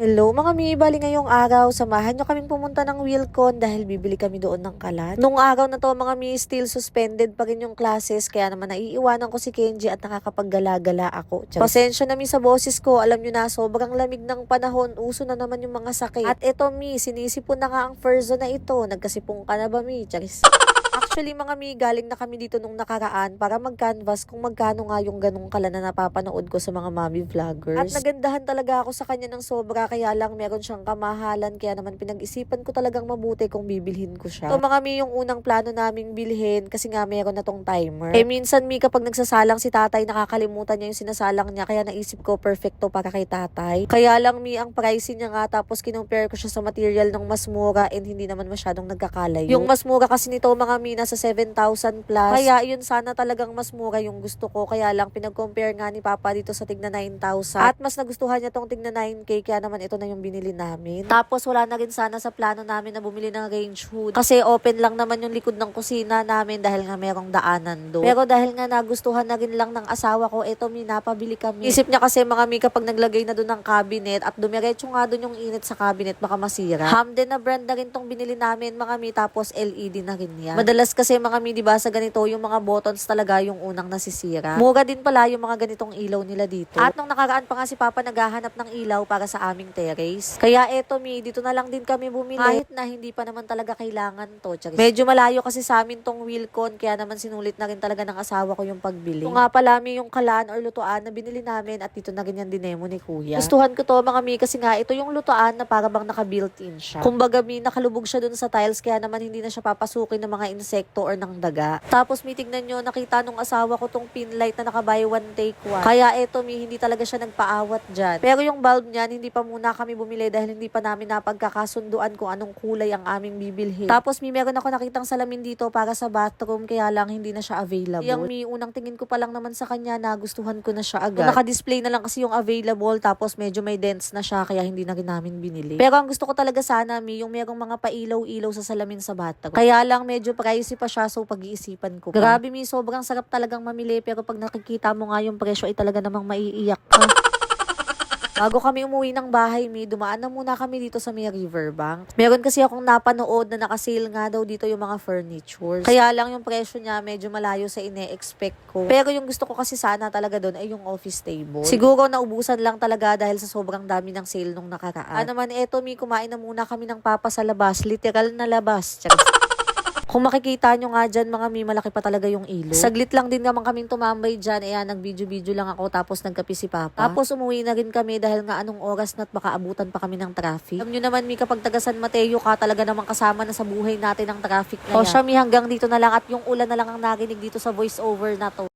Hello mga mi, bali ngayong araw, samahan nyo kaming pumunta ng Wilcon dahil bibili kami doon ng kalat. Nung araw na to mga mi, still suspended pa rin yung classes kaya naman naiiwanan ko si Kenji at nakakapaggala-gala ako. Charis. Pasensya na mi sa boses ko, alam nyo na sobrang lamig ng panahon, uso na naman yung mga sakit. At eto mi, sinisipon na nga ang Ferzo na ito, nagkasipong ka na ba mi? Charis. Actually mga mi, galing na kami dito nung nakaraan para mag-canvas kung magkano nga yung ganong kala na napapanood ko sa mga mami vloggers. At nagandahan talaga ako sa kanya ng sobra kaya lang meron siyang kamahalan kaya naman pinag-isipan ko talagang mabuti kung bibilhin ko siya. So mga mi, yung unang plano naming bilhin kasi nga meron na tong timer. Eh minsan mi, kapag nagsasalang si tatay, nakakalimutan niya yung sinasalang niya kaya naisip ko perfecto para kay tatay. Kaya lang mi, ang pricey niya nga tapos kinumpare ko siya sa material ng mas mura and hindi naman masyadong nagkakalayo. Yung mas mura kasi nito mga mi, nasa 7,000 plus. Kaya yun sana talagang mas mura yung gusto ko. Kaya lang pinag-compare nga ni Papa dito sa tigna 9,000. At mas nagustuhan niya tong tigna 9K kaya naman ito na yung binili namin. Tapos wala na rin sana sa plano namin na bumili ng range hood. Kasi open lang naman yung likod ng kusina namin dahil nga merong daanan do. Pero dahil nga nagustuhan na rin lang ng asawa ko, eto mi napabili kami. Isip niya kasi mga mi kapag naglagay na doon ng cabinet at dumiretso nga doon yung init sa cabinet baka masira. Hamden na brand na rin tong binili namin mga mi tapos LED na rin yan. Madalas kasi mga mi, di ba, sa ganito, yung mga buttons talaga yung unang nasisira. Mura din pala yung mga ganitong ilaw nila dito. At nung nakaraan pa nga si Papa naghahanap ng ilaw para sa aming terrace. Kaya eto mi, dito na lang din kami bumili. Kahit na hindi pa naman talaga kailangan to. Charis. Medyo malayo kasi sa amin tong Wilcon, kaya naman sinulit na rin talaga ng asawa ko yung pagbili. Ito nga pala mi, yung kalaan or lutuan na binili namin at dito na rin yung dinemo ni Kuya. Gustuhan ko to mga mi kasi nga ito yung lutuan na para bang naka-built-in siya. Kumbaga mi, nakalubog siya dun sa tiles kaya naman hindi na siya papasukin ng mga insekto or ng daga. Tapos mi, tignan nyo, nakita nung asawa ko tong pin light na naka-buy one take one. Kaya eto mi, hindi talaga siya nagpaawat dyan. Pero yung bulb niyan, hindi pa muna kami bumili dahil hindi pa namin napagkakasunduan kung anong kulay ang aming bibilhin. Tapos mi, meron ako nakitang salamin dito para sa bathroom kaya lang hindi na siya available. Yung mi, unang tingin ko pa lang naman sa kanya, nagustuhan ko na siya agad. Naka-display na lang kasi yung available tapos medyo may dents na siya kaya hindi na namin binili. Pero ang gusto ko talaga sana mi, yung merong mga pailaw-ilaw sa salamin sa bathroom. Kaya lang medyo pricey pa siya so pag-iisipan ko. Grabe mi, sobrang sarap talagang mamili pero pag nakikita mo nga yung presyo ay talaga namang maiiyak ka. Bago kami umuwi ng bahay, mi, dumaan na muna kami dito sa may riverbank. Meron kasi akong napanood na nakasale nga daw dito yung mga furnitures. Kaya lang yung presyo niya medyo malayo sa ine-expect ko. Pero yung gusto ko kasi sana talaga doon ay yung office table. Siguro naubusan lang talaga dahil sa sobrang dami ng sale nung nakaraan. Ano man, eto mi, kumain na muna kami ng papa sa labas. Literal na labas. Charis. Kung makikita nyo nga dyan, mga mi, malaki pa talaga yung ilo. Saglit lang din naman kaming tumambay dyan. Ayan, nag-video-video lang ako tapos nagkapi si Papa. Tapos umuwi na rin kami dahil nga anong oras na't baka abutan pa kami ng traffic. Alam nyo naman, mi, kapag taga San Mateo ka, talaga namang kasama na sa buhay natin ng traffic na yan. O siya, mi, hanggang dito na lang at yung ulan na lang ang narinig dito sa voice over na to.